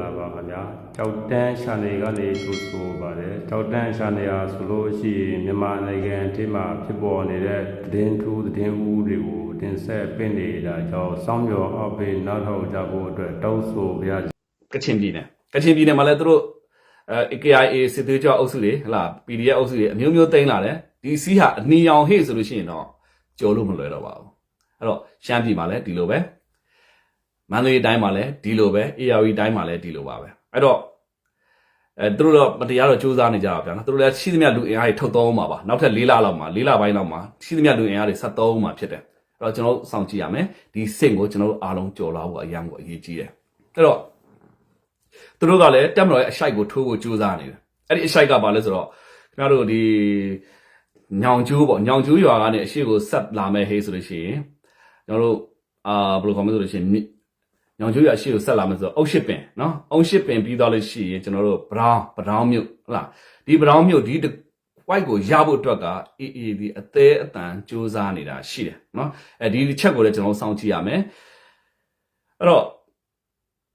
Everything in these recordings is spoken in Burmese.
လာပါခင်ဗျာကြောက်တန်းရှာနေကနေသူဆိုပါတယ်ကြောက်တန်းရှာနေရဆိုလို့ရှိရင်မြန်မာနိုင်ငံအထိမှာဖြစ်ပေါ်နေတဲ့သတင်းထူးသတင်းဦးတွေကိုတင်ဆက်ပင့်နေတာကြောင့်စောင်းမြော်အောက်ပေးနောက်ထောင်ကြဖို့အတွက်တောင်းဆိုပါရစေကချင်ပြည်နယ်ကချင်ပြည်နယ်မှာလည်းသူတို့အဲ AKIA စစ်သွေးကြောအုပ်စုတွေဟလာ PDF အုပ်စုတွေအမျိုးမျိုးတိမ့်လာတယ်ဒီစီးဟာအနီရောင်ဟေ့ဆိုလို့ရှိရင်တော့ကြော်လို့မလွယ်တော့ပါဘူးအဲ့တော့ရှမ်းပြည်မှာလည်းဒီလိုပဲ မန္တလေးတိုင်းမှာလည်းဒီလိုပဲ ARV တိုင်းမှာလည်းဒီလိုပါပဲအဲ့တော့အဲသူတို့တော့မတရားတော့စူးစမ်းနေကြတာဗျာနော်သူတို့လည်းရှိသမျှလူအင်အားတွေထုတ်သုံးမှာပါနောက်ထပ်၄လလောက်မှာ၄လပိုင်းလောက်မှာရှိသမျှလူအင်အားတွေဆက်သုံးမှာဖြစ်တယ်အဲ့တော့ကျွန်တော်တို့စောင့်ကြည့်ရမယ်ဒီစိတ်ကိုကျွန်တော်တို့အားလုံးကြော်လာဖို့အရန်ကိုအရေးကြီးတယ်အဲ့တော့သူတို့ကလည်းတက်မတော်ရဲ့အရှိုက်ကိုထိုးဖို့ကြိုးစားနေတယ်အဲ့ဒီအရှိုက်ကဘာလဲဆိုတော့ခင်ဗျားတို့ဒီညောင်ကျိုးပေါ့ညောင်ကျိုးရွာကနေအရှိကိုဆက်လာမဲ့ဟေးဆိုလို့ရှိရင်ကျွန်တော်တို့အာဘယ်လိုခေါ်မလဲဆိုလို့ရှိရင်မြ ညောင်ကျိုးရွာအရှိကိုဆက်လာမယ်ဆိုတော့အုတ်ရှစ်ပင်နော်အုတ်ရှစ်ပင်ပြီးသွားလို့ရှိရင်ကျွန်တော်တို့ဘရောင်းဘရောင်းမြို့ဟုတ်လားဒီဘရောင်းမြို့ဒီတစ် white ကိုရဖို့အတွက်ကအေးအေးဒီအသေးအတန်စူးစမ်းနေတာရှိတယ်နော်အဲဒီချက်ကိုလည်းကျွန်တော်တို့စောင့်ကြည့်ရမယ်အဲ့တော့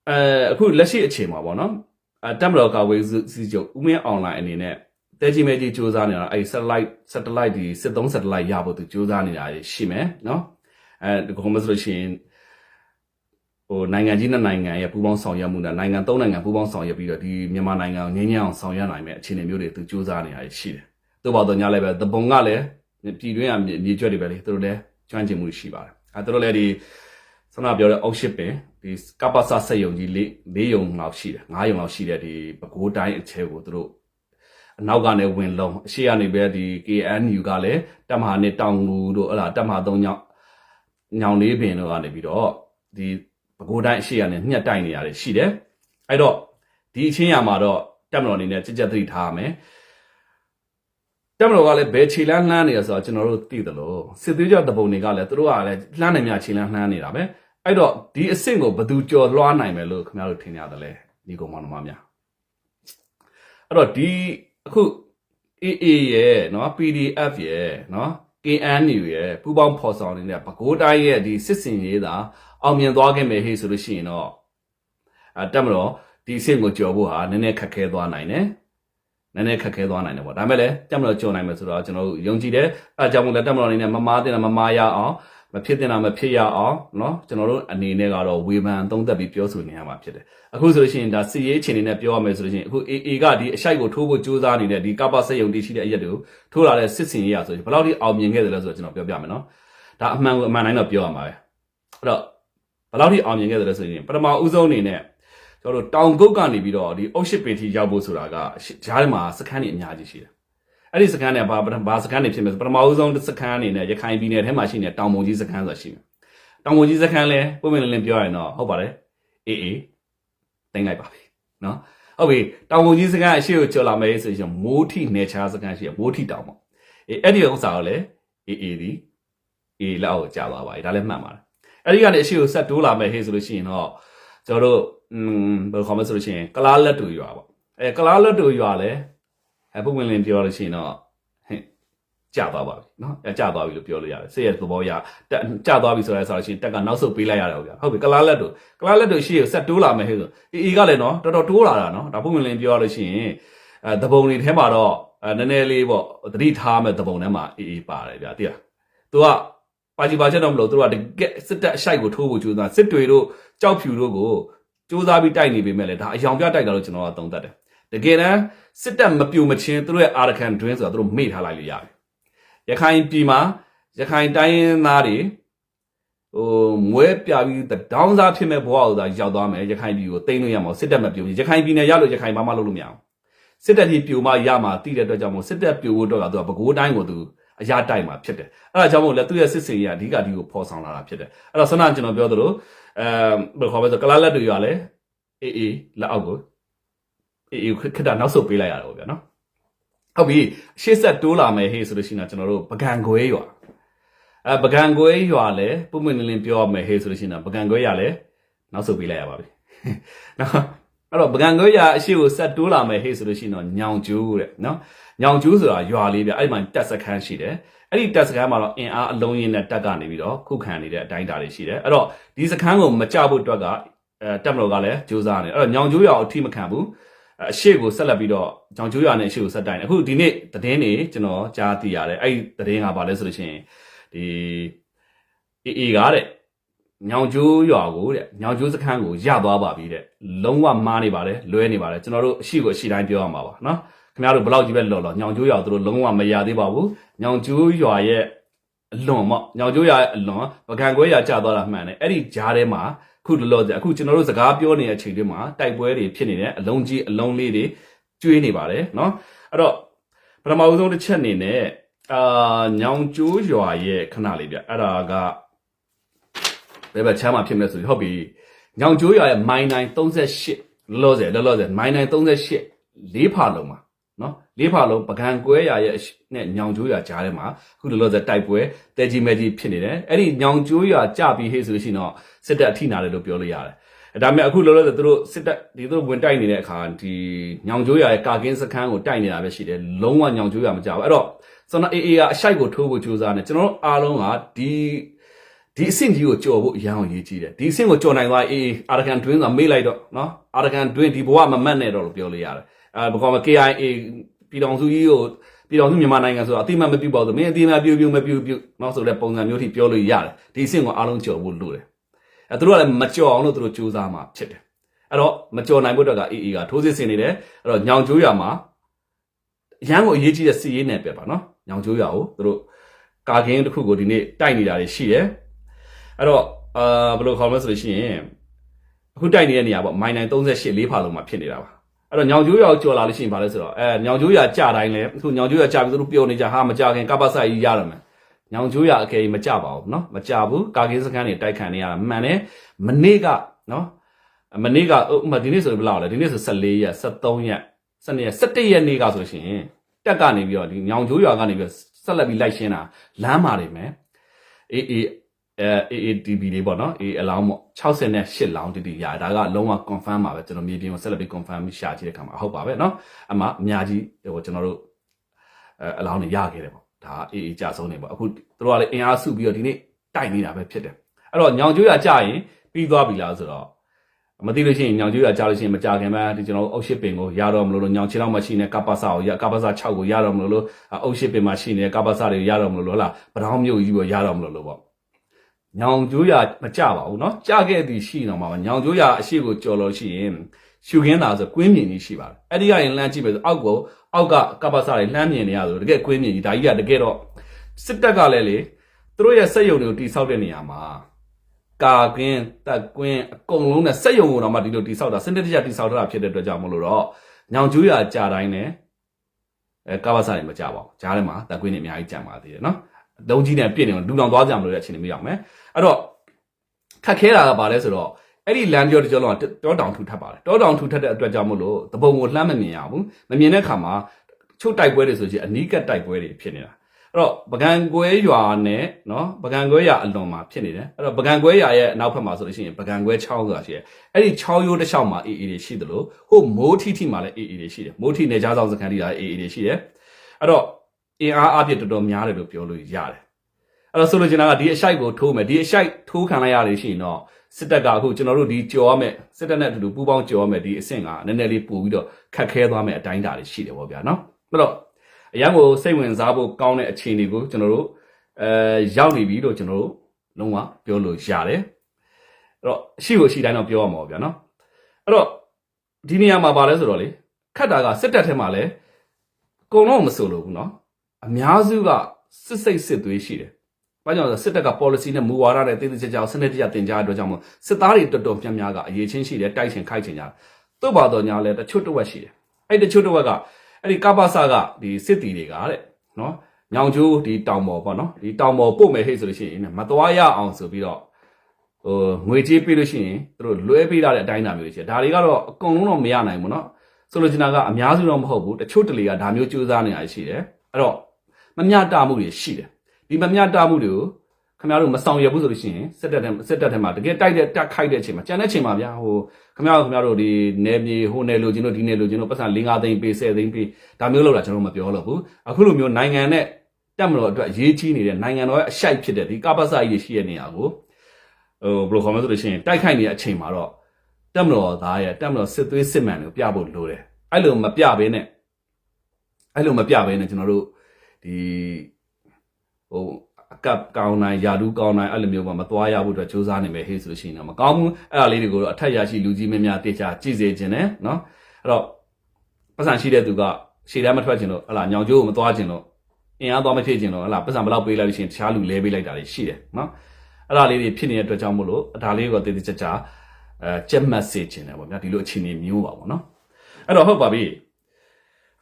အဲအခုလက်ရှိအချိန်မှာပေါ့နော်အဲတက်မတော်ကာဝေးစီချုပ်ဦးမင်းအွန်လိုင်းအနေနဲ့တဲကြီးမဲကြီးစူးစမ်းနေတာအဲ satellite satellite ဒီစစ်သုံး satellite ရဖို့သူစူးစမ်းနေတာရှိမယ်နော်အဲဒီကောင်မဆိုလို့ရှိရင် ဟိုနိုင်ငံကြီးနဲ့နိုင်ငံရဲ့ပူးပေါင်းဆောင်ရွက်မှုနဲ့နိုင်ငံသုံးနိုင်ငံပူးပေါင်းဆောင်ရွက်ပြီးတော့ဒီမြန်မာနိုင်ငံကိုငြင်းငြင်းအောင်ဆောင်ရွက်နိုင်မယ့်အခြေအနေမျိုးတွေသူစူးစမ်းနေတာရှိတယ်။သို့ပါတော့ညလည်းပဲသဘုံကလည်းပြည်တွင်းအမြေကျွက်တွေပဲလေသူတို့လည်းကျွမ်းကျင်မှုရှိပါတယ်။အဲသူတို့လည်းဒီဆန္ဒပြောတဲ့အောက်ရှစ်ပင်ဒီကပ္ပစစက်ယုံကြီး၄၄ယုံလောက်ရှိတယ်၅ယုံလောက်ရှိတဲ့ဒီပဲခူးတိုင်းအခြေကိုသူတို့အနောက်ကနေဝင်လုံးအရှိကနေပဲဒီ KNU ကလည်းတက်မဟာနဲ့တောင်ငူတို့အဲ့ဒါတက်မဟာ၃ညောင်ညောင်လေးပင်တို့ကနေပြီးတော့ဒီ ပဲခူးတိုင်းအရှိကနေညှက်တိုက်နေရတယ်ရှိတယ်အဲ့တော့ဒီအချင်းရမှာတော့တက်မတော်အနေနဲ့ကြက်ကြက်သတိထားရမယ်တက်မတော်ကလည်းဘယ်ခြေလန်းလှမ်းနေရဆိုတော့ကျွန်တော်တို့သိတယ်လို့စစ်သေးကြောတပုံတွေကလည်းသူတို့ကလည်းလှမ်းနေမြခြေလန်းလှမ်းနေတာပဲအဲ့တော့ဒီအဆင့်ကိုဘယ်သူကြော်လွှားနိုင်မယ်လို့ခင်ဗျားတို့ထင်ကြတယ်လဲဒီကောင်မောင်နှမများအဲ့တော့ဒီအခု AA ရဲ့เนาะ PDF ရဲ့เนาะ KNU ရဲ့ပူပေါင်းဖော်ဆောင်နေတဲ့ပဲခူးတိုင်းရဲ့ဒီစစ်စင်ရေးသာ အောင်မြင်သွားခဲ့မယ်ဟေ့ဆိုလို့ရှိရင်တော့အတက်မလို့ဒီအဆင့်ကိုကြော်ဖို့ဟာနည်းနည်းခက်ခဲသွားနိုင်တယ်နည်းနည်းခက်ခဲသွားနိုင်တယ်ပေါ့ဒါပေမဲ့လည်းတက်မလို့ကြော်နိုင်မယ်ဆိုတော့ကျွန်တော်တို့ယုံကြည်တယ်အဲကြောင့်မို့လဲတက်မလို့အနေနဲ့မမားတင်တာမမားရအောင်မဖြစ်တင်တာမဖြစ်ရအောင်เนาะကျွန်တော်တို့အနေနဲ့ကတော့ဝေဖန်သုံးသပ်ပြီးပြောဆိုနေရမှာဖြစ်တယ်အခုဆိုလို့ရှိရင်ဒါစီရေးချင်းနေနဲ့ပြောရမယ်ဆိုလို့ရှိရင်အခု AA ကဒီအရှိုက်ကိုထိုးဖို့ကြိုးစားနေတဲ့ဒီကပ္ပစက်ယုံတည်ရှိတဲ့အရက်တွေကိုထိုးလာတဲ့စစ်စင်ရေးရဆိုရင်ဘယ်လောက်ထိအောင်မြင်ခဲ့တယ်လဲဆိုတော့ကျွန်တော်ပြောပြမယ်เนาะဒါအမှန်ကိုအမှန်တိုင်းတော့ပြောရမှာပဲအဲ့တော့ ဘယ်လောက်ထိအောင်မြင်ခဲ့တယ်လဲဆိုရင်ပထမဦးဆုံးအနေနဲ့ကျွန်တော်တို့တောင်ကုတ်ကနေပြီးတော့ဒီအုတ်ရှစ်ပင်ထိရောက်ဖို့ဆိုတာကဂျားထဲမှာစခန်းတွေအများကြီးရှိတယ်အဲ့ဒီစကန်နဲ့ဘာဘာစကန်တွေဖြစ်မယ်ဆိုပထမဦးဆုံးစကန်အနေနဲ့ရခိုင်ပြည်နယ်ထဲမှာရှိနေတဲ့တောင်ပုံကြီးစကန်ဆိုတာရှိမယ်။တောင်ပုံကြီးစကန်လဲပုံမှန်လင်းလင်းပြောရရင်တော့ဟုတ်ပါတယ်။အေးအေးတင်လိုက်ပါပြီ။နော်။ဟုတ်ပြီတောင်ပုံကြီးစကန်အရှိကိုကျော်လာမယ်ဆိုရင်မိုးထိနေချာစကန်ရှိရမိုးထိတောင်ပေါ့။အေးအဲ့ဒီဥစ္စာကိုလည်းအေးအေးဒီအေးလောက်ကိုကြာသွားပါပြီ။ဒါလည်းမှန်ပါတယ်။ အဲ့ဒီကနေအရှိကိုဆက်တိုးလာမယ်ဟေးဆိုလို့ရှိရင်တော့ကျွန်တော်တို့อืมဘယ်လိုခေါ်မလဲဆိုလို့ရှိရင်ကလားလက်တူရွာပေါ့။အဲကလားလက်တူရွာလည်း အပုတ်ဝင်လင်းပြောလို့ရှိရင်တော့ဟင်ကြာသွားပါပြီเนาะကြာသွားပြီလို့ပြောလို့ရတယ်စိတ်ရဲ့သဘောရတက်ကြာသွားပြီဆိုရဲဆိုလို့ရှိရင်တက်ကနောက်ဆုတ်ပေးလိုက်ရတယ်ဟုတ်ဗျာဟုတ်ပြီကလားလက်တို့ကလားလက်တို့ရှိရဆက်တိုးလာမယ်ဟဲ့ဆိုအေးအေးကလည်းเนาะတော်တော်တိုးလာတာเนาะဒါပုတ်ဝင်လင်းပြောလို့ရှိရင်အဲသဘုံတွေထဲမှာတော့အဲနည်းနည်းလေးပေါ့သတိထားမဲ့သဘုံထဲမှာအေးအေးပါတယ်ဗျာတိရ तू က ပါကြီးပါချက်တော့မလို့ तू ကတကယ်စစ်တပ်အရှိုက်ကိုထိုးဖို့ကြိုးစားစစ်တွေတို့ကြောက်ဖြူတို့ကိုကြိုးစားပြီးတိုက်နေပေမဲ့လည်းဒါအယောင်ပြတိုက်တာလို့ကျွန်တော်ကသုံးသပ်တယ်တကယ်တမ်းစစ်တပ်မပြိုမချင်းသူတို့ရဲ့အာရကန်တွင်းဆိုတာသူတို့မေ့ထားလိုက်လို့ရတယ်။ရခိုင်ပြည်မှာရခိုင်တိုင်းရင်းသားတွေဟိုမွဲပြပြီးတောင်းစားဖြစ်မဲ့ဘဝကိုသာရောက်သွားမယ်ရခိုင်ပြည်ကိုတိမ့်လို့ရမှာစစ်တပ်မပြိုဘူးရခိုင်ပြည်နယ်ရလို့ရခိုင်ဘာမှလုပ်လို့မရအောင်စစ်တပ်ကြီးပြိုမှရမှာတိတဲ့အတွက်ကြောင့်မို့စစ်တပ်ပြိုဖို့တော့ကသူကပဲခူးတိုင်းကိုသူ အရာတိုက်မှာဖြစ်တယ်အဲ့ဒါကြောင့်မို့လဲသူ့ရဲ့စစ်စင်ကြီးကအဓိကဒီကိုဖော်ဆောင်လာတာဖြစ်တယ်အဲ့တော့ဆန္ဒကျွန်တော်ပြောသလိုအဲဘယ်ခေါ်မလဲဆိုကလာလက်တွေရလဲအေးအေးလက်အောက်ကိုအေးအေးခက်တာနောက်ဆုတ်ပေးလိုက်ရတော့ဗျာနော်ဟုတ်ပြီရှေ့ဆက်တိုးလာမယ်ဟေးဆိုလို့ရှိရင်တော့ကျွန်တော်တို့ပကံခွဲရွာအဲပကံခွဲရွာလဲပုံမှန်လင်းလင်းပြောရမယ်ဟေးဆိုလို့ရှိရင်တော့ပကံခွဲရွာလဲနောက်ဆုတ်ပေးလိုက်ရပါပြီနော် အဲ့တော့ပကံခွဲရွာအရှိကိုဆက်တိုးလာမယ်ဟေးဆိုလို့ရှိရင်တော့ညောင်ကျူးတဲ့နော်ညောင်ကျူးဆိုတာရွာလေးဗျအဲ့ဒီမှာတက်စခန်းရှိတယ်အဲ့ဒီတက်စခန်းမှာတော့အင်အားအလုံးရင်းနဲ့တက်ကနေပြီးတော့ခုခံနေတဲ့အတိုင်းအတာတွေရှိတယ်အဲ့တော့ဒီစခန်းကိုမကြဖို့အတွက်ကအဲတက်မလို့ကလည်းကြိုးစားနေအဲ့တော့ညောင်ကျိုးရအောင်အထိမခံဘူးအဲအရှိကိုဆက်လက်ပြီးတော့ညောင်ကျိုးရနဲ့အရှိကိုဆက်တိုင်တယ်အခုဒီနေ့သတင်းတွေကျွန်တော်ကြားသိရတယ်အဲ့ဒီသတင်းကဘာလဲဆိုလို့ရှိရင်ဒီအေအေကတဲ့ ညောင်ကျိုးရွာကိုတဲ့ညောင်ကျိုးစခန်းကိုရသွားပါပြီတဲ့လုံးဝမားနေပါတယ်လွဲနေပါတယ်ကျွန်တော်တို့အရှိကိုအရှိတိုင်းပြောရမှာပါနော်ခင်ဗျားတို့ဘယ်လောက်ကြီးပဲလော်လော်ညောင်ကျိုးရွာသူတို့လုံးဝမရသေးပါဘူးညောင်ကျိုးရွာရဲ့အလွန်ပေါ့ညောင်ကျိုးရွာရဲ့အလွန်ပကံကွဲရွာကျသွားတာမှန်တယ်အဲ့ဒီကြားထဲမှာအခုလောလောဆယ်အခုကျွန်တော်တို့စကားပြောနေတဲ့အချိန်တွေမှာတိုက်ပွဲတွေဖြစ်နေတယ်အလုံးကြီးအလုံးလေးတွေကျွေးနေပါတယ်နော်အဲ့တော့ပထမဦးဆုံးတစ်ချက်အနေနဲ့အာညောင်ကျိုးရွာရဲ့ခဏလေးဗျအဲ့ဒါက ဘယ်ဘက်ချမ်းမှာဖြစ်မလဲဆိုရင်ဟုတ်ပြီညောင်ကျိုးရွာရဲ့မိုင်9 38လောလောဆယ်လောလောဆယ်မိုင်9 38လေးဖာလုံးမှာနော်လေးဖာလုံးပကံကွဲရာရဲ့အရှနဲ့ညောင်ကျိုးရွာကြားထဲမှာအခုလောလောဆယ်တိုက်ပွဲတဲကြီးမဲကြီးဖြစ်နေတယ်အဲ့ဒီညောင်ကျိုးရွာကြပြီးဟေ့ဆိုလို့ရှိရင်တော့စစ်တပ်အထိနာတယ်လို့ပြောလို့ရတယ်အဲဒါပေမဲ့အခုလောလောဆယ်သူတို့စစ်တပ်ဒီသူတို့ဝင်တိုက်နေတဲ့အခါဒီညောင်ကျိုးရွာရဲ့ကာကင်းစခန်းကိုတိုက်နေတာပဲရှိတယ်လုံးဝညောင်ကျိုးရွာမကြဘူးအဲ့တော့ကျွန်တော်အေးအေးကအရှိုက်ကိုထိုးဖို့ကြိုးစားနေကျွန်တော်တို့အားလုံးကဒီ ဒီအဆင့်ကြီးကိုကြော်ဖို့အရန်အောင်ရေးကြည့်တယ်ဒီအဆင့်ကိုကြော်နိုင်သွားအေးအာရကန်တွင်းဆိုတာမေ့လိုက်တော့နော်အာရကန်တွင်းဒီဘဝမမတ်နဲ့တော့လို့ပြောလို့ရတယ်အဲဘကောမ KIA ပြည်တော်စုကြီးကိုပြည်တော်စုမြန်မာနိုင်ငံဆိုတာအတိမတ်မပြုတ်ပါဘူးမင်းအတိမတ်ပြုတ်ပြုတ်မပြုတ်ပြုတ်နောက်ဆိုတဲ့ပုံစံမျိုးထိပြောလို့ရတယ်ဒီအဆင့်ကိုအားလုံးကြော်ဖို့လိုတယ်အဲသူတို့ကလည်းမကြော်အောင်လို့သူတို့စူးစမ်းမှာဖြစ်တယ်အဲ့တော့မကြော်နိုင်ဖို့အတွက်ကအေးအေးကထိုးစစ်ဆင်နေတယ်အဲ့တော့ညောင်ကျိုးရမှာအရန်ကိုအရေးကြီးတဲ့စီရေးနယ်ပဲပါနော်ညောင်ကျိုးရကိုသူတို့ကာကင်းတစ်ခုကိုဒီနေ့တိုက်နေတာတွေရှိတယ် အဲ့တော့အာဘယ်လိုခေါ်မလဲဆိုလို့ရှိရင်အခုတိုက်နေတဲ့နေရာပေါ့မိုင်9 38လေးဖာလုံးမှာဖြစ်နေတာပါအဲ့တော့ညောင်ကျိုးရွာကိုကြော်လာလို့ရှိရင်ဘာလဲဆိုတော့အဲညောင်ကျိုးရွာကြတိုင်းလဲအခုညောင်ကျိုးရွာကြပြီးသူတို့ပြောနေကြဟာမကြခင်ကပ္ပစကြီးရရမယ်ညောင်ကျိုးရွာအကယ်၍မကြပါဘူးเนาะမကြဘူးကာကင်းစခန်းတွေတိုက်ခံနေရတာမှန်တယ်မနေ့ကเนาะမနေ့ကဥပမာဒီနေ့ဆိုရင်ဘယ်လောက်လဲဒီနေ့ဆို14ရက်73ရက်12ရက်17ရက်နေ့ကဆိုလို့ရှိရင်တက်ကနေပြီးတော့ဒီညောင်ကျိုးရွာကနေပြီးတော့ဆက်လက်ပြီးလိုက်ရှင်းတာလမ်းမာတွေမယ်အေးအေး အဲ AATB လေးပေါ့နော်အေးအလောင်းပေါ့68လောင်းတိတိရဒါကလုံးဝ confirm ပါပဲကျွန်တော်မြေပြင်ကိုဆက်လက်ပြီး confirm ရှာကြည့်တဲ့အခါမှာဟုတ်ပါပဲเนาะအမှအများကြီးဟိုကျွန်တော်တို့အဲအလောင်းတွေရခဲ့တယ်ပေါ့ဒါအေးအေးကြဆုံးနေပေါ့အခုတို့ကလည်းအင်အားစုပြီးတော့ဒီနေ့တိုက်နေတာပဲဖြစ်တယ်အဲ့တော့ညောင်ကျွေးရကြရင်ပြီးသွားပြီလားဆိုတော့မသိလို့ရှိရင်ညောင်ကျွေးရကြလို့ရှိရင်မကြခင်မှာဒီကျွန်တော်တို့အုတ်ရှစ်ပင်ကိုရတော့မလို့လို့ညောင်ချီလောက်မှရှိနေကပ္ပစာကိုရကပ္ပစာ6ကိုရတော့မလို့လို့အုတ်ရှစ်ပင်မှာရှိနေကပ္ပစာတွေရတော့မလို့လို့ဟလားပထောင်မြို့ကြီးကိုရတော့မလို့လို့ပေါ့ ညောင်ကျိုးရမကြပါဘူးเนาะကြခဲ့သည်ရှိတော့မှာပါညောင်ကျိုးရအရှိကိုကြော်လို့ရှိရင်ရှုခင်းတာဆိုကွင်းမြင်ကြီးရှိပါတယ်အဲ့ဒီကရင်လှမ်းကြည့်မယ်ဆိုအောက်ကိုအောက်ကကပ္ပစတွေလှမ်းမြင်နေရဆိုတကယ်ကွင်းမြင်ကြီးဒါကြီးကတကယ်တော့စစ်တပ်ကလည်းလေသူတို့ရဲ့စက်ယုံတွေကိုတိဆောက်တဲ့နေရာမှာကာကင်းတက်ကွင်းအကုန်လုံးနဲ့စက်ယုံကိုတော့မှဒီလိုတိဆောက်တာစနစ်တကျတိဆောက်ထားတာဖြစ်တဲ့အတွက်ကြောင့်မလို့တော့ညောင်ကျိုးရကြာတိုင်းနဲ့အဲကပ္ပစတွေမကြပါဘူးကြားထဲမှာတက်ကွင်းတွေအများကြီးကြံပါသေးတယ်เนาะ လုံးကြီးနဲ့ပြည့်နေလူတောင်သွားကြမလို့တဲ့အခြေအနေမျိုးရောက်မယ်အဲ့တော့ခက်ခဲတာကဘာလဲဆိုတော့အဲ့ဒီလမ်းကြောတစ်ကြောလုံးကတောတောင်ထူထပ်ပါတယ်တောတောင်ထူထပ်တဲ့အတွက်ကြောင့်မို့လို့တပုံကိုလှမ်းမမြင်ရဘူးမမြင်တဲ့အခါမှာချုပ်တိုက်ပွဲတွေဆိုချင်အနီးကပ်တိုက်ပွဲတွေဖြစ်နေတာအဲ့တော့ပကံကွဲရွာနဲ့နော်ပကံကွဲရွာအလွန်မှာဖြစ်နေတယ်အဲ့တော့ပကံကွဲရွာရဲ့အနောက်ဘက်မှာဆိုလို့ရှိရင်ပကံကွဲချောင်းဆိုတာရှိတယ်အဲ့ဒီချောင်းရိုးတစ်လျှောက်မှာအေးအေးတွေရှိတယ်လို့ဟိုမိုးထီထီမှာလည်းအေးအေးတွေရှိတယ်မိုးထီနေကြားဆောင်စခန်းတွေလည်းအေးအေးတွေရှိတယ်အဲ့တော့ အင်အားအပြည့်တော်တော်များတယ်လို့ပြောလို့ရတယ်အဲ့တော့ဆိုလိုချင်တာကဒီအရှိုက်ကိုထိုးမယ်ဒီအရှိုက်ထိုးခံလိုက်ရလို့ရှိရင်တော့စစ်တပ်ကအခုကျွန်တော်တို့ဒီကြော်ရမယ်စစ်တပ်နဲ့အတူတူပူးပေါင်းကြော်ရမယ်ဒီအဆင့်ကနည်းနည်းလေးပို့ပြီးတော့ခက်ခဲသွားမယ်အတိုင်းအတာတွေရှိတယ်ပေါ့ဗျာနော်အဲ့တော့အရန်ကိုစိတ်ဝင်စားဖို့ကောင်းတဲ့အခြေအနေကိုကျွန်တော်တို့အဲရောက်နေပြီလို့ကျွန်တော်တို့လုံးဝပြောလို့ရတယ်အဲ့တော့အရှိကိုအရှိတိုင်းတော့ပြောရမှာပေါ့ဗျာနော်အဲ့တော့ဒီနေရာမှာပါလဲဆိုတော့လေခတ်တာကစစ်တပ်ထဲမှာလဲအကုန်လုံးမဆိုလို့ဘူးနော် အများစုကစစ်စိတ်စစ်သွေးရှိတယ်။ဘာကြောင့်လဲဆိုစစ်တပ်က policy နဲ့မူဝါဒနဲ့တည်တည်ကြကြစနစ်တကျတင်ကြားတဲ့အတွက်ကြောင့်မို့စစ်သားတွေတော်တော်များများကအရေးချင်းရှိတယ်တိုက်ချင်ခိုက်ချင်ကြတယ်။သို့ပါတော့ညာလဲတချို့တစ်ဝက်ရှိတယ်။အဲ့တချို့တစ်ဝက်ကအဲ့ဒီကပ္ပစကဒီစစ်တီတွေကတဲ့နော်။ညောင်ကျိုးဒီတောင်ပေါ်ပေါ့နော်။ဒီတောင်ပေါ်ပို့မယ်ဟဲ့ဆိုလို့ရှိရင်မသွားရအောင်ဆိုပြီးတော့ဟိုငွေကြေးပေးလို့ရှိရင်သူတို့လွဲပေးရတဲ့အတိုင်းအတာမျိုးတွေရှိတယ်။ဒါတွေကတော့အကုန်လုံးတော့မရနိုင်ဘူးနော်။ဆိုလိုချင်တာကအများစုတော့မဟုတ်ဘူး။တချို့တလေကဒါမျိုးကြိုးစားနေတာရှိတယ်။အဲ့တော့ မမျှတမှုတွေရှိတယ်။ဒီမမျှတမှုတွေကိုခင်ဗျားတို့မဆောင်ရွက်ဘူးဆိုလို့ရှိရင်စစ်တပ်ထဲစစ်တပ်ထဲမှာတကယ်တိုက်တဲ့တက်ခိုက်တဲ့အချိန်မှာကြံတဲ့အချိန်မှာဗျာဟိုခင်ဗျားတို့ခင်ဗျားတို့ဒီနယ်မြေဟိုနယ်လိုချင်တို့ဒီနယ်လိုချင်တို့ပတ်စံ၄၅သိန်းပေး10သိန်းပေးဒါမျိုးလောက်တာကျွန်တော်မပြောလို့ဘူးအခုလိုမျိုးနိုင်ငံနဲ့တက်မလို့အတွက်အရေးကြီးနေတဲ့နိုင်ငံတော်ရဲ့အရှိုက်ဖြစ်တဲ့ဒီကပ္ပစကြီးတွေရှိတဲ့နေရာကိုဟိုဘယ်လိုခေါ်မလဲဆိုလို့ရှိရင်တိုက်ခိုက်နေတဲ့အချိန်မှာတော့တက်မတော်သားရဲ့တက်မတော်စစ်သွေးစစ်မှန်ကိုပြဖို့လိုတယ်အဲ့လိုမပြဘဲနဲ့အဲ့လိုမပြဘဲနဲ့ကျွန်တော်တို့ ဒီဟိုအကပ်ကောင်းနိုင်ယာဒူးကောင်းနိုင်အဲ့လိုမျိုးမှမသွားရဖို့အတွက်စူးစမ်းနေမယ်ဟေးဆိုလို့ရှိရင်တော့မကောင်းဘူးအဲ့ဒါလေးတွေကိုတော့အထက်ရရှိလူကြီးမင်းများတေချာကြည့်စေခြင်းနဲ့နော်အဲ့တော့ပတ်စံရှိတဲ့သူကရှေ့တန်းမထွက်ခြင်းလို့ဟလာညောင်ကျိုးကိုမသွားခြင်းလို့အင်အားသွားမဖြစ်ခြင်းလို့ဟလာပတ်စံဘယ်လောက်ပေးလိုက်လို့ရှိရင်တခြားလူလဲပေးလိုက်တာတွေရှိတယ်နော်အဲ့ဒါလေးတွေဖြစ်နေတဲ့အတွက်ကြောင့်မို့လို့ဒါလေးကိုတည်တည်ကြကြအဲကြက်မှတ်စေခြင်းတယ်ပေါ့ဗျာဒီလိုအခြေအနေမျိုးပါပေါ့နော်အဲ့တော့ဟုတ်ပါပြီ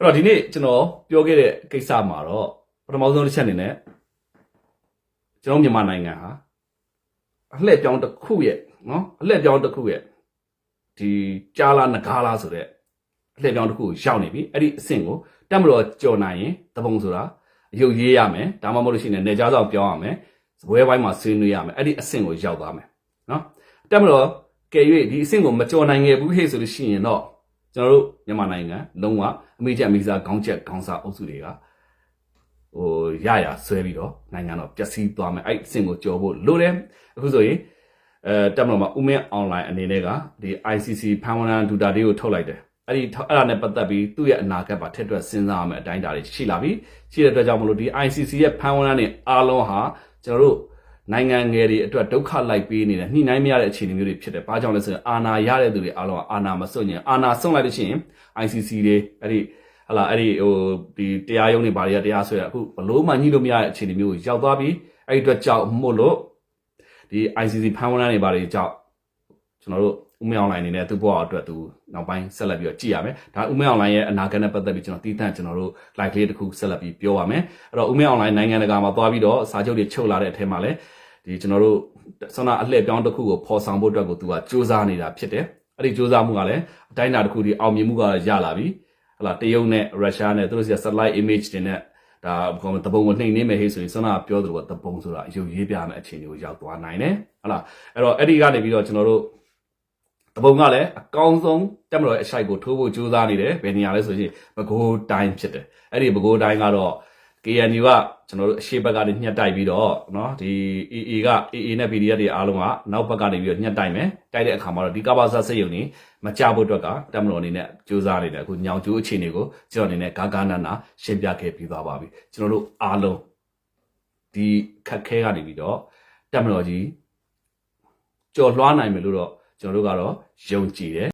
အဲ့တော့ဒီနေ့ကျွန်တော်ပြောခဲ့တဲ့ကိစ္စမှာတော့ပထမဆုံးတစ်ချက်အနေနဲ့ကျွန်တော်မြန်မာနိုင်ငံဟာအလှည့်ပြောင်းတစ်ခုရဲ့နော်အလှည့်ပြောင်းတစ်ခုရဲ့ဒီကြားလားငကားလားဆိုတဲ့အလှည့်ပြောင်းတစ်ခုကိုရောက်နေပြီအဲ့ဒီအဆင့်ကိုတက်မတော်ကြော်နိုင်ရင်တပုံဆိုတာအယုတ်ရေးရမယ်ဒါမှမဟုတ်လို့ရှိရင်နေကြားဆောင်ပြောင်းရမယ်ဇပွဲပိုင်းမှာဆွေးနွေးရမယ်အဲ့ဒီအဆင့်ကိုရောက်သွားမယ်နော်တက်မတော်ကဲ၍ဒီအဆင့်ကိုမကြော်နိုင်ခဲ့ဘူးဟဲ့ဆိုလို့ရှိရင်တော့ ကျွန်တော်တို့မြန်မာနိုင်ငံလုံးဝအမေချက်အမေစားခေါင်းချက်ခေါင်းစားအုပ်စုတွေကဟိုရရဆွဲပြီးတော့နိုင်ငံတော်ပျက်စီးသွားမယ်အဲ့ဒီအဆင့်ကိုကြော်ဖို့လိုတယ်အခုဆိုရင်အဲတက်မတော်မှာဥမင်းအွန်လိုင်းအနေနဲ့ကဒီ ICC ဖန်ဝန်ဒူတာလေးကိုထုတ်လိုက်တယ်အဲ့ဒီအဲ့ဒါနဲ့ပတ်သက်ပြီးသူ့ရဲ့အနာဂတ်ပါထက်တွက်စဉ်းစားရမယ်အတိုင်းအတာတွေရှိလာပြီရှိတဲ့အတွက်ကြောင့်မလို့ဒီ ICC ရဲ့ဖန်ဝန်ဒနဲ့အားလုံးဟာကျွန်တော်တို့ နိုင်ငံငယ်တွေအတွက်ဒုက္ခလိုက်ပေးနေတဲ့နှိမ့်နိုင်မရတဲ့အခြေအနေမျိုးတွေဖြစ်တယ်။ဘာကြောင့်လဲဆိုရင်အာဏာရတဲ့သူတွေအားလုံးကအာဏာမစွန့်ရင်အာဏာစွန့်လိုက်လို့ရှိရင် ICC တွေအဲ့ဒီဟလာအဲ့ဒီဟိုဒီတရားရုံးတွေဘာတွေကတရားဆွဲတာအခုဘလို့မှညှိလို့မရတဲ့အခြေအနေမျိုးကိုရောက်သွားပြီ။အဲ့ဒီအတွက်ကြောင့်မို့လို့ဒီ ICC ဖန်ဝန်ဒတွေဘာတွေကြောင့်ကျွန်တော်တို့ ဥမင်းအွန်လိုင်းအနေနဲ့သူ့ဘဝအတွက်သူနောက်ပိုင်းဆက်လက်ပြီးတော့ကြည့်ရမယ်။ဒါဥမင်းအွန်လိုင်းရဲ့အနာဂတ်နဲ့ပတ်သက်ပြီးကျွန်တော်တည်တံ့ကျွန်တော်တို့ live လေးတစ်ခုဆက်လက်ပြီးပြောပါမယ်။အဲ့တော့ဥမင်းအွန်လိုင်းနိုင်ငံတကာမှာသွားပြီးတော့စာချုပ်တွေချုပ်လာတဲ့အထက်မှာလည်းဒီကျွန်တော်တို့ဆန္ဒအလှည့်ပြောင်းတစ်ခုကိုပေါ်ဆောင်ဖို့အတွက်ကိုသူကစူးစမ်းနေတာဖြစ်တယ်။အဲ့ဒီစူးစမ်းမှုကလည်းအတိုင်းအတာတစ်ခုဒီအောင်မြင်မှုကရလာပြီ။ဟလာတရုတ်နဲ့ရုရှားနဲ့သူတို့စီက satellite image တွေနဲ့ဒါဘာမှတပုံကိုနှိမ်နေမယ်ဟေ့ဆိုရင်ဆန္ဒပြောသလိုကတပုံဆိုတာအယုတ်ရေးပြမယ်အခြေအနေကိုရောက်သွားနိုင်တယ်။ဟလာအဲ့တော့အဲ့ဒီကနေပြီးတော့ကျွန်တော်တို့ တပုံကလည်းအကောင်းဆုံးတက်မတော်ရဲ့အရှိုက်ကိုထိုးဖို့ကြိုးစားနေတယ်ဘယ်နေရာလဲဆိုရင်ဘကိုးတိုင်းဖြစ်တယ်အဲ့ဒီဘကိုးတိုင်းကတော့ KNU ကကျွန်တော်တို့အရှိဘက်ကနေညှက်တိုက်ပြီးတော့เนาะဒီ AA က AA နဲ့ PDF တွေအားလုံးကနောက်ဘက်ကနေပြီးတော့ညှက်တိုက်မယ်တိုက်တဲ့အခါမှာတော့ဒီကဘာစာစိတ်ယုံနေမကြဖို့အတွက်ကတက်မတော်အနေနဲ့ကြိုးစားနေတယ်အခုညောင်ကျိုးအခြေအနေကိုကျွန်တော်အနေနဲ့ဂါဂါနာနာရှင်းပြခဲ့ပြီးသွားပါပြီကျွန်တော်တို့အားလုံးဒီခက်ခဲကနေပြီးတော့တက်မတော်ကြီးကြော်လွှားနိုင်မယ်လို့တော့ကျွန်တော်တို့ကတော့ ယုံကြည်တယ်